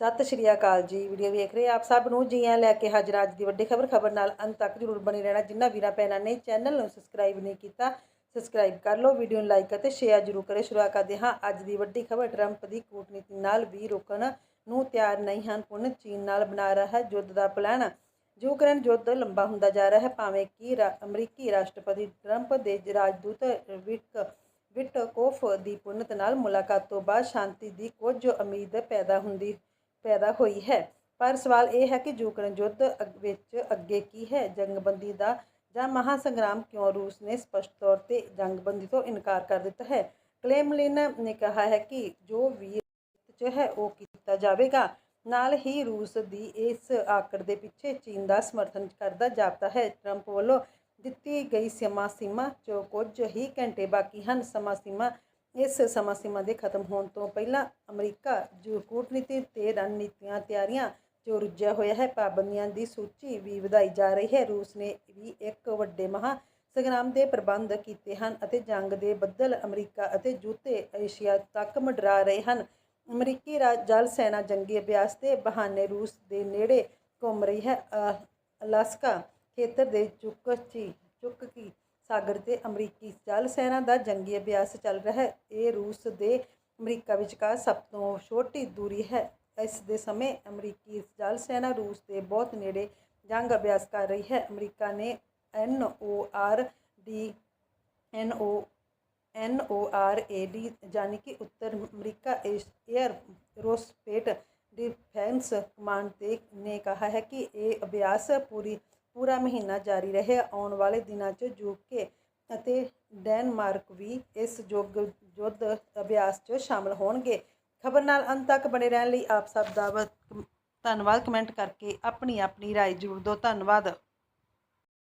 ਸਤਿ ਸ਼੍ਰੀ ਅਕਾਲ ਜੀ। ਵੀਡੀਓ ਵੇਖ ਰਹੇ ਆਪ ਸਭ ਨੂੰ? ਜੀਆਂ ਲੈ ਕੇ ਹਾਜ਼ਰ ਅੱਜ ਦੀ ਵੱਡੀ ਖਬਰ। ਖਬਰ ਨਾਲ ਅੰਤ ਤੱਕ ਜਰੂਰ ਬਣੇ ਰਹਿਣਾ। ਜਿੰਨਾ ਵੀਰਾਂ ਭੈਣਾਂ ਨੇ ਚੈਨਲ ਨੂੰ ਸਬਸਕ੍ਰਾਈਬ ਨਹੀਂ ਕੀਤਾ, ਸਬਸਕ੍ਰਾਈਬ ਕਰ ਲਓ, ਵੀਡੀਓ ਨੂੰ ਲਾਈਕ ਅਤੇ ਸ਼ੇਅਰ ਜਰੂਰ ਕਰੇ ਸ਼ੁਰੂਆਤ ਕਰਦੇ ਹਾਂ ਅੱਜ ਦੀ ਵੱਡੀ ਖਬਰ। ਟਰੰਪ ਦੀ ਕੂਟਨੀਤੀ ਨਾਲ ਵੀ ਰੋਕਣ ਨੂੰ ਤਿਆਰ ਨਹੀਂ ਹਨ। ਪੁਣ ਚੀਨ ਨਾਲ ਬਣਾ ਰਿਹਾ ਹੈ ਯੁੱਧ ਦਾ ਪਲਾਨ। ਯੂਕਰੇਨ ਯੁੱਧ ਲੰਬਾ ਹੁੰਦਾ ਜਾ ਰਿਹਾ ਹੈ। ਭਾਵੇਂ ਕਿ ਰਾ- ਅਮਰੀਕੀ ਰਾਸ਼ਟਰਪਤੀ ਟਰੰਪ ਦੇ ਰਾਜਦੂਤ ਵਿਕ ਵਿਟਕੋਫ ਦੀ ਪੁੰਨਤ ਨਾਲ ਮੁਲਾਕਾਤ ਤੋਂ ਬਾਅਦ ਸ਼ਾਂਤੀ ਦੀ ਕੁਝ ਉਮੀਦ ਪੈਦਾ ਹੁੰਦੀ ਪੈਦਾ ਹੋਈ ਹੈ। ਪਰ ਸਵਾਲ ਇਹ ਹੈ ਕਿ ਯੂਕਰੇਨ ਯੁੱਧ ਵਿੱਚ ਅੱਗੇ ਕੀ ਹੈ? ਜੰਗਬੰਦੀ ਦਾ ਜਾਂ ਮਹਾਸੰਗਰਾਮ ਕਿਉਂ ਰੂਸ ਨੇ ਸਪਸ਼ਟ ਤੌਰ ਤੇ ਜੰਗਬੰਦੀ ਤੋਂ ਇਨਕਾਰ ਕਰ ਦਿੱਤਾ ਹੈ? ਕਲੇਮਲਿਨ ਨੇ ਕਿਹਾ ਹੈ ਕਿ ਜੋ ਵੀ ਚ ਹੈ, ਉਹ ਕੀਤਾ ਜਾਵੇਗਾ। ਨਾਲ ਹੀ ਰੂਸ ਦੀ ਇਸ ਆਕੜ ਦੇ ਪਿੱਛੇ ਚੀਨ ਦਾ ਸਮਰਥਨ ਕਰਦਾ ਜਾਪਦਾ ਹੈ। ਟਰੰਪ ਵੱਲੋਂ ਦਿੱਤੀ ਗਈ ਸਮਾਂ ਸੀਮਾ ਜੋ ਕੁਝ ਹੀ ਘੰਟੇ ਬਾਕੀ ਹਨ। ਸਮਾਂ ਸੀਮਾ ਇਸ ਸਮਾਂ ਸੀਮਾ ਦੇ ਖਤਮ ਹੋਣ ਤੋਂ ਪਹਿਲਾਂ ਅਮਰੀਕਾ ਜੋ ਕੂਟਨੀਤੀ ਤੇ ਰਣਨੀਤੀਆਂ ਤਿਆਰੀਆਂ ਜੋ ਰੁੱਝਿਆ ਹੋਇਆ ਹੈ, ਪਾਬੰਦੀਆਂ ਦੀ ਸੂਚੀ ਵੀ ਵਧਾਈ ਜਾ ਰਹੀ ਹੈ। ਰੂਸ ਨੇ ਵੀ ਇੱਕ ਵੱਡੇ ਮਹਾ ਸੰਗਰਾਮ ਦੇ ਪ੍ਰਬੰਧ ਕੀਤੇ ਹਨ ਅਤੇ ਜੰਗ ਦੇ ਬੱਦਲ ਅਮਰੀਕਾ ਅਤੇ ਜੂਤੇ ਏਸ਼ੀਆ ਤੱਕ ਮੰਡਰਾ ਰਹੇ ਹਨ। ਅਮਰੀਕੀ ਰਾ- ਜਲ ਸੈਨਾ ਜੰਗੀ ਅਭਿਆਸ ਦੇ ਬਹਾਨੇ ਰੂਸ ਦੇ ਨੇੜੇ ਘੁੰਮ ਰਹੀ ਹੈ। ਅਲਾਸਕਾ ਖੇਤਰ ਦੇ ਚੁੱਕਚੀ ਚੁੱਕਕੀ ਸਾਗਰ ਤੇ ਅਮਰੀਕੀ ਜਲ ਸੈਨਾ ਦਾ ਜੰਗੀ ਅਭਿਆਸ ਚੱਲ ਰਿਹਾ ਹੈ। ਇਹ ਰੂਸ ਦੇ ਅਮਰੀਕਾ ਵਿਚਕਾਰ ਸਭ ਤੋਂ ਛੋਟੀ ਦੂਰੀ ਹੈ। ਇਸ ਦੇ ਸਮੇਂ ਅਮਰੀਕੀ ਜਲ ਸੈਨਾ ਰੂਸ ਦੇ ਬਹੁਤ ਨੇੜੇ ਜੰਗ ਅਭਿਆਸ ਕਰ ਰਹੀ ਹੈ। ਅਮਰੀਕਾ ਨੇ N O R D, N O N O R A D ਯਾਨੀ ਕਿ ਉੱਤਰ America aerospace defence command ਤੇ ਨੇ ਕਿਹਾ ਹੈ ਕਿ ਇਹ ਅਭਿਆਸ ਪੂਰੀ ਪੂਰਾ ਮਹੀਨਾ ਜਾਰੀ ਰਹੇ। ਆਉਣ ਵਾਲੇ ਦਿਨਾਂ 'ਚ ਯੂਕੇ ਅਤੇ ਡੈਨਮਾਰਕ ਵੀ ਇਸ ਯੁੱਗ ਯੁੱਧ ਅਭਿਆਸ 'ਚ ਸ਼ਾਮਲ ਹੋਣਗੇ। ਖਬਰ ਨਾਲ ਅੰਤ ਤੱਕ ਬਣੇ ਰਹਿਣ ਲਈ ਆਪ ਸਭ ਦਾ ਵ- ਧੰਨਵਾਦ। ਕਮੈਂਟ ਕਰਕੇ ਆਪਣੀ ਆਪਣੀ ਰਾਏ ਜ਼ਰੂਰ ਦਿਓ। ਧੰਨਵਾਦ।